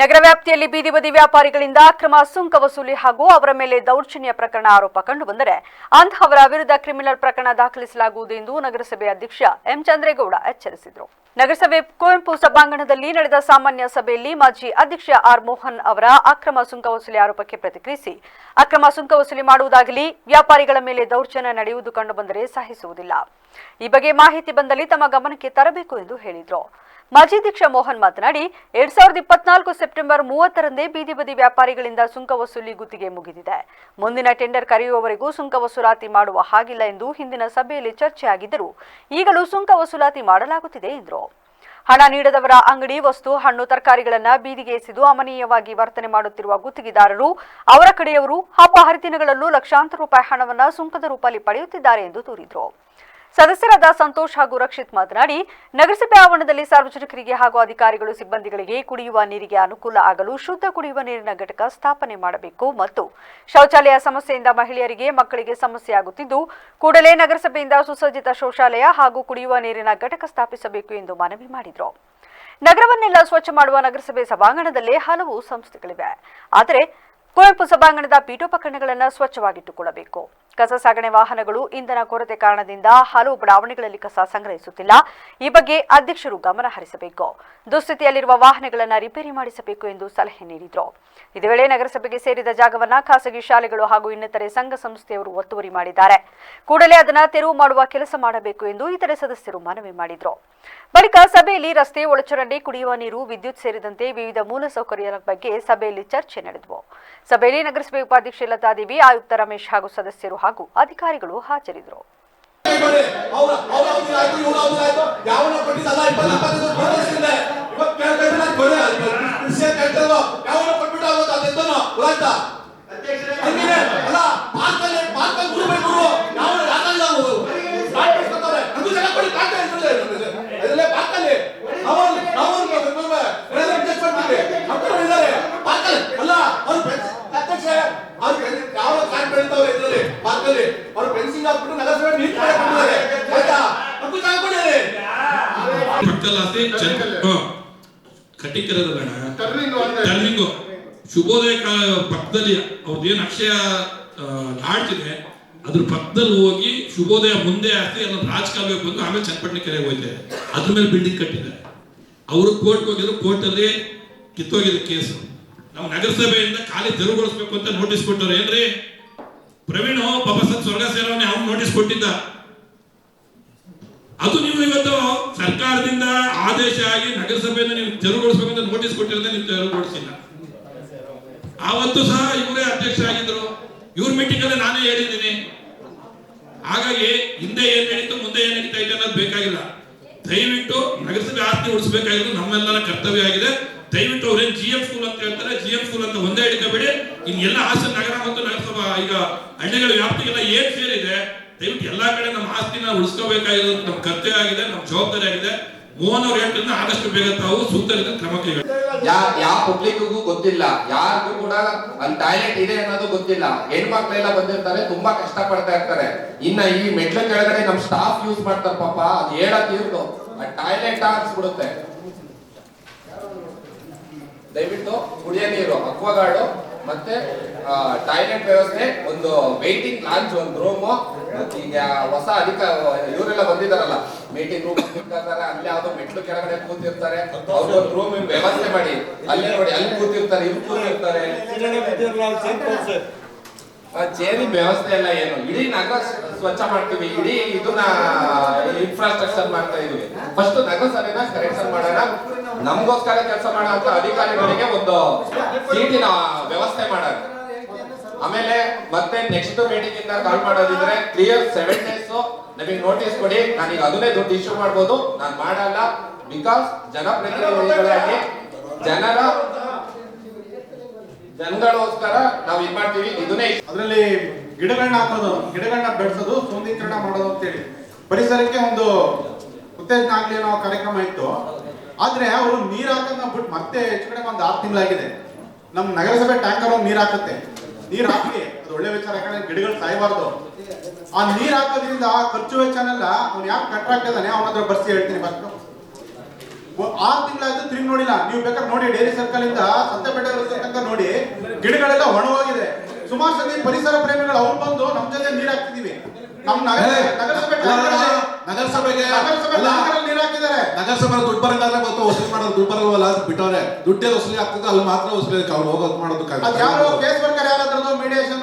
ನಗರ ವ್ಯಾಪ್ತಿಯಲ್ಲಿ ಬೀದಿ ಬದಿ ವ್ಯಾಪಾರಿಗಳಿಂದ ಅಕ್ರಮ ಸುಂಕ ವಸೂಲಿ ಹಾಗೂ ಅವರ ಮೇಲೆ ದೌರ್ಜನ್ಯ ಪ್ರಕರಣ ಆರೋಪ ಕಂಡುಬಂದರೆ ಅಂತಹವರ ವಿರುದ್ಧ ಕ್ರಿಮಿನಲ್ ಪ್ರಕರಣ ದಾಖಲಿಸಲಾಗುವುದು ಎಂದು ನಗರಸಭೆ ಅಧ್ಯಕ್ಷ ಎಂ ಚಂದ್ರೇಗೌಡ ಎಚ್ಚರಿಸಿದರು. ನಗರಸಭೆ ಕುವೆಂಪು ಸಭಾಂಗಣದಲ್ಲಿ ನಡೆದ ಸಾಮಾನ್ಯ ಸಭೆಯಲ್ಲಿ ಮಾಜಿ ಅಧ್ಯಕ್ಷ ಆರ್ ಮೋಹನ್ ಅವರ ಅಕ್ರಮ ಸುಂಕ ವಸೂಲಿ ಆರೋಪಕ್ಕೆ ಪ್ರತಿಕ್ರಿಯಿಸಿ, ಅಕ್ರಮ ಸುಂಕ ವಸೂಲಿ ಮಾಡುವುದಾಗಲಿ, ವ್ಯಾಪಾರಿಗಳ ಮೇಲೆ ದೌರ್ಜನ್ಯ ನಡೆಯುವುದು ಕಂಡುಬಂದರೆ ಸಹಿಸುವುದಿಲ್ಲ. ಈ ಬಗ್ಗೆ ಮಾಹಿತಿ ಬಂದಲ್ಲಿ ತಮ್ಮ ಗಮನಕ್ಕೆ ತರಬೇಕು ಎಂದು ಹೇಳಿದರು. ಮಾಜಿ ಅಧ್ಯಕ್ಷ ಮೋಹನ್ ಮಾತನಾಡಿ, ಎರಡ್ ಸಾವಿರದ ಇಪ್ಪತ್ನಾಲ್ಕು ಸೆಪ್ಟೆಂಬರ್ ಮೂವತ್ತರಂದೇ ಬೀದಿ ಬದಿ ವ್ಯಾಪಾರಿಗಳಿಂದ ಸುಂಕ ವಸೂಲಿ ಗುತ್ತಿಗೆ ಮುಗಿದಿದೆ. ಮುಂದಿನ ಟೆಂಡರ್ ಕರೆಯುವವರೆಗೂ ಸುಂಕ ವಸೂಲಾತಿ ಮಾಡುವ ಹಾಗಿಲ್ಲ ಎಂದು ಹಿಂದಿನ ಸಭೆಯಲ್ಲಿ ಚರ್ಚೆಯಾಗಿದ್ದರು. ಈಗಲೂ ಸುಂಕ ವಸೂಲಾತಿ ಮಾಡಲಾಗುತ್ತಿದೆ ಎಂದರು. ಹಣ ನೀಡದವರ ಅಂಗಡಿ, ವಸ್ತು, ಹಣ್ಣು, ತರಕಾರಿಗಳನ್ನ ಬೀದಿಗೆ ಎಸೆದು ಅಮನೀಯವಾಗಿ ವರ್ತನೆ ಮಾಡುತ್ತಿರುವ ಗುತ್ತಿಗೆದಾರರು, ಅವರ ಕಡೆಯವರು ಹಬ್ಬ ಹರಿದಿನಗಳಲ್ಲೂ ಲಕ್ಷಾಂತರ ರೂಪಾಯಿ ಹಣವನ್ನು ಸುಂಕದ ರೂಪದಲ್ಲಿ ಪಡೆಯುತ್ತಿದ್ದಾರೆ ಎಂದು ದೂರಿದರು. ಸದಸ್ಯರಾದ ಸಂತೋಷ್ ಹಾಗೂ ರಕ್ಷಿತ್ ಮಾತನಾಡಿ, ನಗರಸಭೆ ಆವರಣದಲ್ಲಿ ಸಾರ್ವಜನಿಕರಿಗೆ ಹಾಗೂ ಅಧಿಕಾರಿಗಳು ಸಿಬ್ಬಂದಿಗಳಿಗೆ ಕುಡಿಯುವ ನೀರಿಗೆ ಅನುಕೂಲ ಆಗಲು ಶುದ್ಧ ಕುಡಿಯುವ ನೀರಿನ ಘಟಕ ಸ್ಥಾಪನೆ ಮಾಡಬೇಕು ಮತ್ತು ಶೌಚಾಲಯ ಸಮಸ್ಯೆಯಿಂದ ಮಹಿಳೆಯರಿಗೆ ಮಕ್ಕಳಿಗೆ ಸಮಸ್ಯೆ ಆಗುತ್ತಿದ್ದು, ಕೂಡಲೇ ನಗರಸಭೆಯಿಂದ ಸುಸಜ್ಜಿತ ಶೌಚಾಲಯ ಹಾಗೂ ಕುಡಿಯುವ ನೀರಿನ ಘಟಕ ಸ್ಥಾಪಿಸಬೇಕು ಎಂದು ಮನವಿ ಮಾಡಿದರು. ನಗರವನ್ನೆಲ್ಲ ಸ್ವಚ್ಛ ಮಾಡುವ ನಗರಸಭೆ ಸಭಾಂಗಣದಲ್ಲೇ ಹಲವು ಸಂಸ್ಥೆಗಳಿವೆ. ಆದರೆ ಕುವೆಂಪು ಸಭಾಂಗಣದ ಪೀಠೋಪಕರಣಗಳನ್ನು ಸ್ವಚ್ಛವಾಗಿಟ್ಟುಕೊಳ್ಳಬೇಕು. ಕಸ ಸಾಗಣೆ ವಾಹನಗಳು ಇಂಧನ ಕೊರತೆ ಕಾರಣದಿಂದ ಹಲವು ಬಡಾವಣೆಗಳಲ್ಲಿ ಕಸ ಸಂಗ್ರಹಿಸುತ್ತಿಲ್ಲ. ಈ ಬಗ್ಗೆ ಅಧ್ಯಕ್ಷರು ಗಮನ ಹರಿಸಬೇಕು. ದುಸ್ಥಿತಿಯಲ್ಲಿರುವ ವಾಹನಗಳನ್ನು ರಿಪೇರಿ ಮಾಡಿಸಬೇಕು ಎಂದು ಸಲಹೆ ನೀಡಿದರು. ಇದೇ ವೇಳೆ ನಗರಸಭೆಗೆ ಸೇರಿದ ಜಾಗವನ್ನ ಖಾಸಗಿ ಶಾಲೆಗಳು ಹಾಗೂ ಇನ್ನಿತರೆ ಸಂಘ ಸಂಸ್ಥೆಯವರು ಒತ್ತುವರಿ ಮಾಡಿದ್ದಾರೆ. ಕೂಡಲೇ ಅದನ್ನು ತೆರವು ಮಾಡುವ ಕೆಲಸ ಮಾಡಬೇಕು ಎಂದು ಇತರೆ ಸದಸ್ಯರು ಮನವಿ ಮಾಡಿದರು. ಬಳಿಕ ಸಭೆಯಲ್ಲಿ ರಸ್ತೆ ಒಳಚರಂಡಿ ಕುಡಿಯುವ ನೀರು, ವಿದ್ಯುತ್ ಸೇರಿದಂತೆ ವಿವಿಧ ಮೂಲಸೌಕರ್ಯಗಳ ಬಗ್ಗೆ ಸಭೆಯಲ್ಲಿ ಚರ್ಚೆ ನಡೆದವು. ಸಭೆಯಲ್ಲಿ ನಗರಸಭೆ ಉಪಾಧ್ಯಕ್ಷೆ ಲತಾದೇವಿ ಆಯುಕ್ತ ರಮೇಶ್ ಹಾಗೂ ಸದಸ್ಯರು ಹಾಗೂ ಅಧಿಕಾರಿಗಳು ಹಾಜರಿದ್ದರು. ಪಕ್ಕದಲ್ಲಿ ಕಟ್ಟಿಕ್ಕಿರೋದು ಬೇಡ. ಟರ್ನಿಂಗು ಶುಭೋದಯ ಪಕ್ಕದಲ್ಲಿ ಪಕ್ಕದಲ್ಲಿ ಏನು ಅಕ್ಷಯ ಲಾಡ್ಜ್ ಇದೆ ಅದ್ರ ಪಕ್ಕದಲ್ಲಿ ಹೋಗಿ ಶುಭೋದಯ ಮುಂದೆ ಹಾಕಿ ಅಲ್ಲೊಂದು ರಾಜಕಾಲುವೆ ಬಂದು ಆಮೇಲೆ ಚನ್ನಪಟ್ಟಣ ಕೆರೆಗೆ ಹೋಯ್ತಾರೆ ಅದ್ರ ಮೇಲೆ ಬಿಲ್ಡಿಂಗ್ ಕಟ್ಟಿದ್ದಾರೆ ಅವರು ಕೋರ್ಟ್ ಹೋಗಿದ್ರು ಕೋರ್ಟಲ್ಲಿ ಕಿತ್ತೋಗಿದೆ ಕೇಸು. ನಾವು ನಗರಸಭೆಯಿಂದ ಖಾಲಿ ತೆರವುಗೊಳಿಸ್ಬೇಕು ಅಂತ ನೋಟಿಸ್ ಕೊಟ್ಟವ್ರು. ಏನ್ರಿ? ಪ್ರವೀಣ್ ಪಾಪ ಸತ್ ಸ್ವರ್ಗ ಸೇರವನ್ನೇ ಅವ್ನು ನೋಟಿಸ್ ಕೊಟ್ಟಿದ್ದ. ಅದು ನೀವು ಇವತ್ತು ಸರ್ಕಾರದಿಂದ ಆದೇಶ ಆಗಿ ನಗರಸಭೆಯಿಂದ ನೀವು ತೆರವುಗೊಳಿಸಬೇಕಂತ ನೋಟಿಸ್ ಕೊಟ್ಟಿರೋದೇ ನೀವು ತೆರವುಗೊಳಿಸಿಲ್ಲ. ಆವತ್ತು ಸಹ ಇವರೇ ಅಧ್ಯಕ್ಷ ಆಗಿದ್ರು. ಇವ್ರ ಮೀಟಿಂಗ್ ಅಲ್ಲಿ ನಾನೇ ಹೇಳಿದ್ದೀನಿ. ಹಾಗಾಗಿ ಹಿಂದೆ ಏನ್ ನಡೀತು, ಮುಂದೆ ಏನ್ ನಡೀತಾ ಇದೆ ಅನ್ನೋದು ಬೇಕಾಗಿಲ್ಲ. ದಯವಿಟ್ಟು ನಗರಸಭೆ ಆಸ್ತಿ ಉಳಿಸಬೇಕಾಗಿರೋದು ನಮ್ಮೆಲ್ಲರ ಕರ್ತವ್ಯ ಆಗಿದೆ. ದಯವಿಟ್ಟು ಅವ್ರೇನ್ ಜಿ ಎಂ ಸ್ಕೂಲ್ ಅಂತ ಹೇಳ್ತಾರೆ ಜಿ ಎಂ ಸ್ಕೂಲ್ ಅಂತ ಒಂದೇ ಹಿಡಿಕಬೇಡಿ ಇನ್ ಎಲ್ಲ ಹಾಸನ ನಗರ ಮತ್ತು ನಗರಸಭಾ ಈಗ ಹಳ್ಳಿಗಳ ವ್ಯಾಪ್ತಿಗೆಲ್ಲ ಏನ್ ಸೇರಿದೆ ದಯವಿಟ್ಟು ಎಲ್ಲಾ ಕಡೆ ನಮ್ಮ ಆಸ್ತಿನ ಉಳಿಸ್ಕೋಬೇಕಾಗಿರೋದು ನಮ್ಮ ಕರ್ತವ್ಯ ಆಗಿದೆ ನಮ್ಮ ಜವಾಬ್ದಾರಿ ಆಗಿದೆ. ಮೋಹನ್ ಅವ್ರು ಹೇಳ್ತಿದ್ರೆ ಆದಷ್ಟು ಬೇಗ ತಾವು ಸೂಕ್ತ ರೀತಿಯಲ್ಲಿ ಕ್ರಮ ಯಾವ ಪಬ್ಲಿಕ್ಗೂ ಗೊತ್ತಿಲ್ಲ, ಯಾರಿಗೂ ಕೂಡ ಅಲ್ಲಿ ಟಾಯ್ಲೆಟ್ ಇದೆ ಅನ್ನೋದು ಗೊತ್ತಿಲ್ಲ. ಹೆಣ್ಮಕ್ಳೆಲ್ಲ ಬಂದಿರ್ತಾರೆ, ತುಂಬಾ ಕಷ್ಟ ಪಡ್ತಾ ಇರ್ತಾರೆ. ಇನ್ನ ಈ ಮೆಟ್ಲ ಕೆಳಗಡೆ ನಮ್ ಸ್ಟಾಫ್ ಯೂಸ್ ಮಾಡ್ತಾರೆ ಪಾಪ, ಅದು ಹೇಳಕ್ ಆ ಟಾಯ್ಲೆಟ್ ಹಾಕ್ಸ್ಬಿಡುತ್ತೆ ದಯವಿಟ್ಟು ಕುಡಿಯ ನೀರು, ಅಕ್ವಾಗಾರ್ಡು. ಮತ್ತೆ ಟಾಯ್ಲೆಟ್ ವ್ಯವಸ್ಥೆ, ಒಂದು ವೇಟಿಂಗ್ ಲಾಂಚ್ ಒಂದು ರೂಮು ಈಗ ಹೊಸ ಅಧಿಕ ಇವರೆಲ್ಲ ಬಂದಿದಾರಲ್ಲ ಮೀಟಿಂಗ್ ರೂಮ್ ಕೂತಿರ್ತಾರೆ ಅಲ್ಲಿ ಯಾವ್ದೋ ಮೆಟ್ಲು ಕೆಳಗಡೆ ಕೂತಿರ್ತಾರೆ. ಅವ್ರು ಒಂದು ರೂಮ್ ವ್ಯವಸ್ಥೆ ಮಾಡಿ. ಅಲ್ಲೇ ನೋಡಿ, ಅಲ್ಲಿ ಕೂತಿರ್ತಾರೆ, ಇಲ್ಲಿ ಕೂತಿರ್ತಾರೆ. ಚೇರಿ ವ್ಯವಸ್ಥೆ ಎಲ್ಲ ಏನು? ಇಡೀ ನಗರ ಸ್ವಚ್ಛ ಮಾಡ್ತೀವಿ. ಇಡೀ ಇದನ್ನ ಇನ್ಫ್ರಾಸ್ಟ್ರಕ್ಚರ್ ಮಾಡ್ತಾ ಇದೀವಿ. ಫಸ್ಟ್ ನಗರಸಭೆನ ಕರೆಕ್ಷನ್ ಮಾಡೋಣ. ನಮಗೋಸ್ಕರ ಕೆಲಸ ಮಾಡೋ ಅಧಿಕಾರಿಗಳಿಗೆ ಒಂದು ಸೀಟಿನ ವ್ಯವಸ್ಥೆ ಮಾಡೋಣ. ಆಮೇಲೆ ಮತ್ತೆ ನೆಕ್ಸ್ಟ್ ಮೀಟಿಂಗ್ ಇಂದ ಕಾಲ್ ಮಾಡೋದಿದ್ರೆ ಕ್ಲಿಯರ್ ಸೆವೆನ್ ಡೇಸ್ ನಮಗೆ ನೋಟಿಸ್ ಕೊಡಿ. ನಾನೀಗ ಅದನ್ನೇ ದುಡ್ಡು ಇಶ್ಯೂ ಮಾಡ್ಬೋದು. ನಾನು ಮಾಡಲ್ಲ. ಬಿಕಾಸ್ ಜನಪ್ರತಿನಿಧಿಗಳಾಗಿ ಜನರ ಜನಗಳಿಗೋಸ್ಕರ ನಾವು ಇದು ಮಾಡ್ತೀವಿ ಇದನ್ನೇ ಅದರಲ್ಲಿ ಗಿಡಗಳನ್ನ ಹಾಕೋದು ಗಿಡಗಳನ್ನ ಬೆಳೆಸೋದು ಸೌಂದೀಕರಣ ಮಾಡೋದು ಅಂತೇಳಿ. ಪರಿಸರಕ್ಕೆ ಒಂದು ಉತ್ತೇಜನ ಆಗ್ಲಿ ಅನ್ನೋ ಕಾರ್ಯಕ್ರಮ ಇತ್ತು. ಆದ್ರೆ ಅವರು ನೀರ್ ಹಾಕೋದನ್ನ ಬಿಟ್ಟು ಮತ್ತೆ ಹೆಚ್ಚು ಕಡೆ ಒಂದು ಆರು ತಿಂಗಳಾಗಿದೆ. ನಮ್ಮ ನಗರಸಭೆ ಟ್ಯಾಂಕರ್ ಒಂದು ನೀರ್ ಹಾಕುತ್ತೆ. ನೀರ್ ಹಾಕಿ ಅದು ಒಳ್ಳೆ ವಿಚಾರ. ಯಾಕಂದ್ರೆ ಗಿಡಗಳು ಸಾಯಬಾರ್ದು. ಆ ನೀರ್ ಹಾಕೋದ್ರಿಂದ ಖರ್ಚು ವೆಚ್ಚನೆಲ್ಲ ಅವ್ನು ಯಾಕೆ ಕಟ್ಟಾಗ್ತಿದ್ದಾನೆ ಅವನ ಹತ್ರ ಬರ್ಸಿ ಹೇಳ್ತೀನಿ ಒ- ಆರು ತಿಂಗಳಾಯ್ತು ತಿರುಗಿ ನೋಡಿಲ್ಲ. ನೀವು ಬೇಕಾದ್ರೆ ನೋಡಿ ಡೈರಿ ಸರ್ಕಲ್ ಇಂದ ಸಂತೆಪೇಟೆ ತನಕ ನೋಡಿ. ಗಿಡಗಳೆಲ್ಲ ಒಣಗೋಗಿದೆ ಸುಮಾರು ಸತಿ ಪರಿಸರ ಪ್ರೇಮಿಗಳು ಅವ್ರು ಬಂದು ನಮ್ ಜೊತೆ ನೀರ್ ಹಾಕ್ತಿದೀವಿ. ನಮ್ ನಗರ ನಗರಸಭೆ ನಗರಸಭೆಗೆ ನೀರ್ ಹಾಕಿದ್ದಾರೆ. ನಗರಸಭೆ ದುಡ್ಡು ಬರಂಗಾದ್ರೆ ಮತ್ತೆ ವಸೂಲಿ ಮಾಡೋದು ದುಡ್ಡು ಬರಲ್ವಲ್ಲ ಅಂತ ಬಿಟ್ಟವ್ರೆ. ದುಡ್ಡೇ ವಸೂಲಿ ಆಗ್ತದೆ ಅಲ್ಲಿ ಮಾತ್ರ ವಸೂಲಿ ಅವ್ರು ಹೋಗೋದು ಮಾಡೋದು ಅದ್ ಯಾರು ಕೇಸ್ ಬರ್ತಾರೆ ಯಾರಾದ್ರೂ ಮೀಡಿಯೇಷನ್